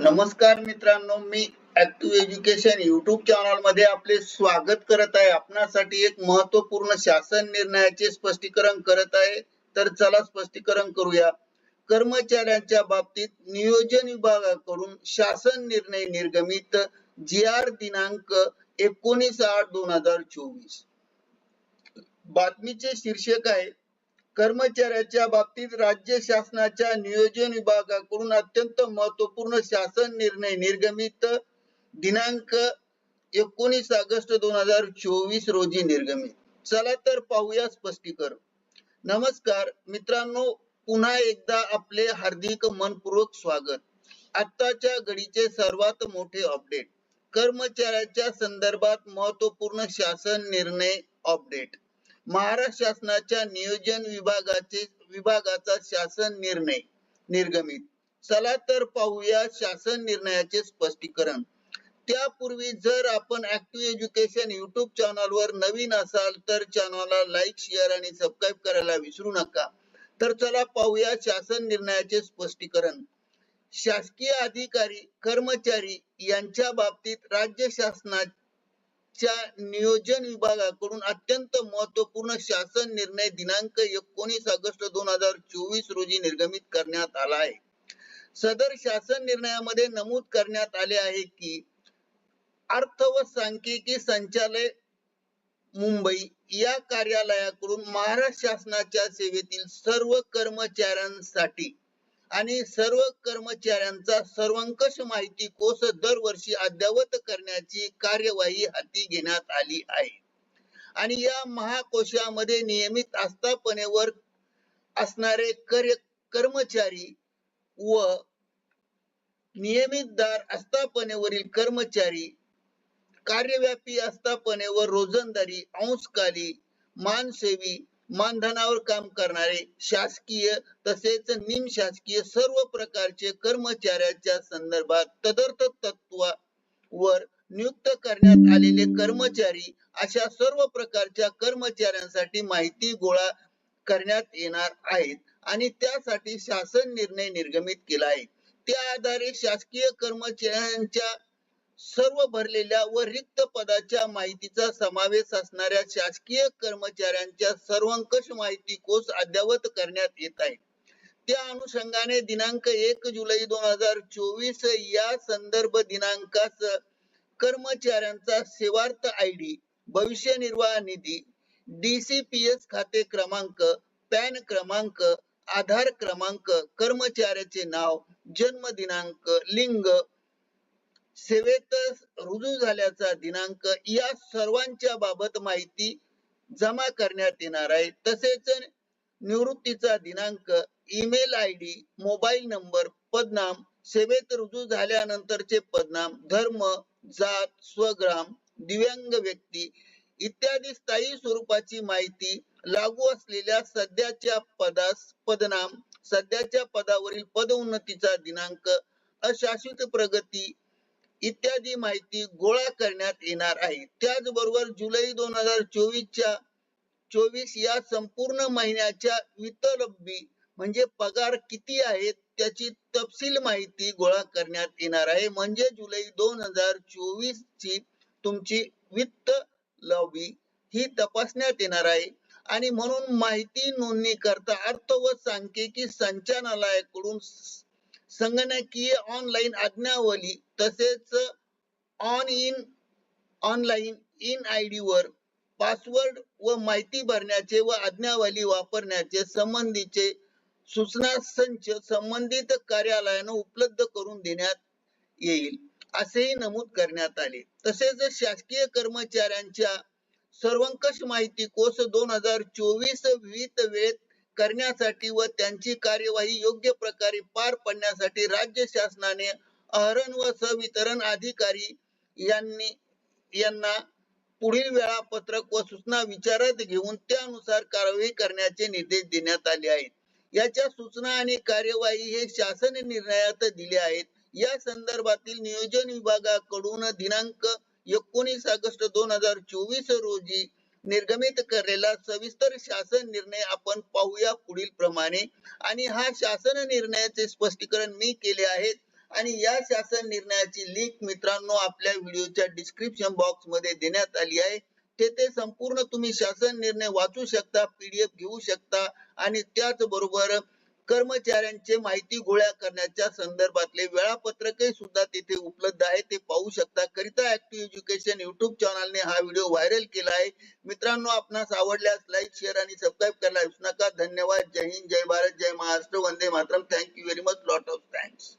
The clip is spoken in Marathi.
नमस्कार मित्रांनो मी ऍक्टिव्ह एज्युकेशन युट्यूब चॅनलमध्ये आपले स्वागत करत आहे. आपणासाठी एक महत्त्वपूर्ण शासन निर्णयाचे स्पष्टीकरण करत आहे. तर चला स्पष्टीकरण करूया. कर्मचाऱ्यांच्या बाबतीत नियोजन विभागाकडून शासन निर्णय निर्गमित जी आर दिनांक एकोणीस आठ दोन हजार चोवीस. बातमीचे शीर्षक आहे कर्मचाऱ्याच्या बाबतीत राज्य शासनाच्या नियोजन विभागाकडून अत्यंत महत्त्वपूर्ण शासन निर्णय निर्गमित दिनांक एकोणीस ऑगस्ट दोन हजार चोवीस रोजी निर्गमित. चला तर पाहूया स्पष्टीकरण. नमस्कार मित्रांनो पुन्हा एकदा आपले हार्दिक मनपूर्वक स्वागत. आत्ताच्या घडीचे सर्वात मोठे अपडेट. कर्मचाऱ्याच्या संदर्भात महत्त्वपूर्ण शासन निर्णय अपडेट. महाराष्ट्र शासनाच्या नियोजन विभागाचे विभागाचा शासन निर्णय निर्गमित. चला तर पाहूया शासन निर्णयाचे स्पष्टीकरण. त्यापूर्वी जर आपण ऍक्टिव्ह एज्युकेशन युट्यूब चॅनल वर नवीन असाल तर चॅनलला लाईक शेअर आणि सबस्क्राईब करायला विसरू नका. तर चला पाहूया शासन निर्णयाचे स्पष्टीकरण. शासकीय अधिकारी कर्मचारी यांच्या बाबतीत राज्य च्या नियोजन विभागाकडून अत्यंत महत्त्वपूर्ण शासन निर्णय दिनांक एकोणीस ऑगस्ट दोन हजार चोवीस रोजी निर्गमित करण्यात आला आहे. सदर शासन निर्णयामध्ये नमूद करण्यात आले आहे की अर्थ व सांख्यिकी संचालय मुंबई या कार्यालयाकडून महाराष्ट्र शासनाच्या सेवेतील सर्व कर्मचाऱ्यांसाठी आणि सर्व कर्मचाऱ्यांचा सर्वंकष माहिती कोश दरवर्षी अद्यावत करण्याची कार्यवाही हाती घेण्यात आली आहे. आणि या महाकोशामध्ये नियमित आस्थापनेवर असणारे कर्य कर्मचारी व नियमितदार आस्थापनेवरील कर्मचारी कार्यव्यापी आस्थापनेवर रोजंदारी अंशकाली मानसेवी मानधनावर काम करणारे शासकीय तसेच निमशासकीय सर्व प्रकारचे कर्मचाऱ्याच्या संदर्भात तदर्थ तत्वावर नियुक्त करण्यात आलेले कर्मचारी अशा सर्व प्रकारच्या कर्मचाऱ्यांसाठी माहिती गोळा करण्यात येणार आहेत आणि त्यासाठी शासन निर्णय निर्गमित केला आहे. त्या आधारे शासकीय कर्मचाऱ्यांच्या सर्व भरलेल्या व रिक्त पदाच्या माहितीचा समावेश असणाऱ्या शासकीय कर्मचाऱ्यांच्या सर्वंकष माहिती कोश अद्यावत करण्यात येत आहे. त्या अनुषंगाने दिनांक एक जुलै दोन हजार चोवीस या संदर्भ दिनांकास कर्मचाऱ्यांचा सेवार्थ आय डी भविष्य निर्वाह निधी डीसीपीएस खाते क्रमांक पॅन क्रमांक आधार क्रमांक कर्मचाऱ्याचे नाव जन्म दिनांक लिंग सेवेतच रुजू झाल्याचा दिनांक या सर्वांच्या बाबत माहिती जमा करण्यात येणार आहे. तसेच निवृत्तीचा दिनांक email I D mobile number पदनाम सेवेत रुजू झाल्यानंतरचे पदनाम धर्म जात स्वग्राम दिव्यांग व्यक्ती इत्यादी स्थायी स्वरूपाची माहिती लागू असलेल्या सध्याच्या पदास पदनाम सध्याच्या पदावरील पदोन्नतीचा दिनांक अशाश्वत प्रगती इत्यादी माहिती गोळा करण्यात येणार आहे. त्याचबरोबर जुलै दोन हजार चोवीसच्या चोवीस या संपूर्ण महिन्याच्या वितरबी म्हणजे पगार किती आहेत त्याची तपशील माहिती गोळा करण्यात येणार आहे. म्हणजे जुलै दोन हजार चोवीस ची तुमची वित्त लॉबी ही तपासण्यात येणार आहे. आणि म्हणून माहिती नोंदणी करता अर्थ व सांख्यिकी संचालनालयाकडून संगणकीय ऑनलाईन आज्ञावली तसेच on in online in I D वर पासवर्ड व माहिती भरण्याचे व आज्ञावली वापरण्याचे संबंधीचे सूचना संच संबंधित कार्यालयानं उपलब्ध करून देण्यात येईल असेही नमूद करण्यात आले. तसेच शासकीय कर्मचाऱ्यांच्या सर्वंकष माहिती कोश दोन हजार चोवीस विविध वेळेत करण्यासाठी व त्यांची कार्यवाही योग्य प्रकारे पार पाडण्यासाठी राज्य शासनाने अहरण व सवितरण अधिकारी यांनी यांना पुढील वेळापत्रक व सूचना विचारात घेऊन त्यानुसार कारवाई करण्याचे निर्देश देण्यात आले आहेत. याच्या सूचना आणि कार्यवाही हे शासन निर्णयात दिले आहेत. या संदर्भातील नियोजन विभागाकडून दिनांक एकोणीस ऑगस्ट दोन हजार चोवीस रोजी निर्गमित केलेला सविस्तर शासन निर्णय आपण पाहूया पुढील प्रमाणे. आणि हा शासन निर्णयाचे स्पष्टीकरण मी केले आहे आणि या शासन निर्णयाची लिंक मित्रांनो आपल्या व्हिडिओच्या डिस्क्रिप्शन बॉक्समध्ये देण्यात आली आहे. तेथे संपूर्ण तुम्ही शासन निर्णय वाचू शकता पीडीएफ घेऊ शकता. आणि त्याचबरोबर कर्मचाऱ्यांचे माहिती गोळा करण्याच्या संदर्भातले वेळापत्रकही सुद्धा तिथे उपलब्ध आहे. ते पाहू शकता. करिता ऍक्टिव्ह एज्युकेशन युट्यूब चॅनलने हा व्हिडिओ व्हायरल केला आहे. मित्रांनो आपणास आवडल्यास लाईक शेअर आणि सबस्क्राईब करायला विसरू नका. धन्यवाद. जय हिंद. जय भारत. जय महाराष्ट्र. वंदे Mataram. Thank you very much lot of thanks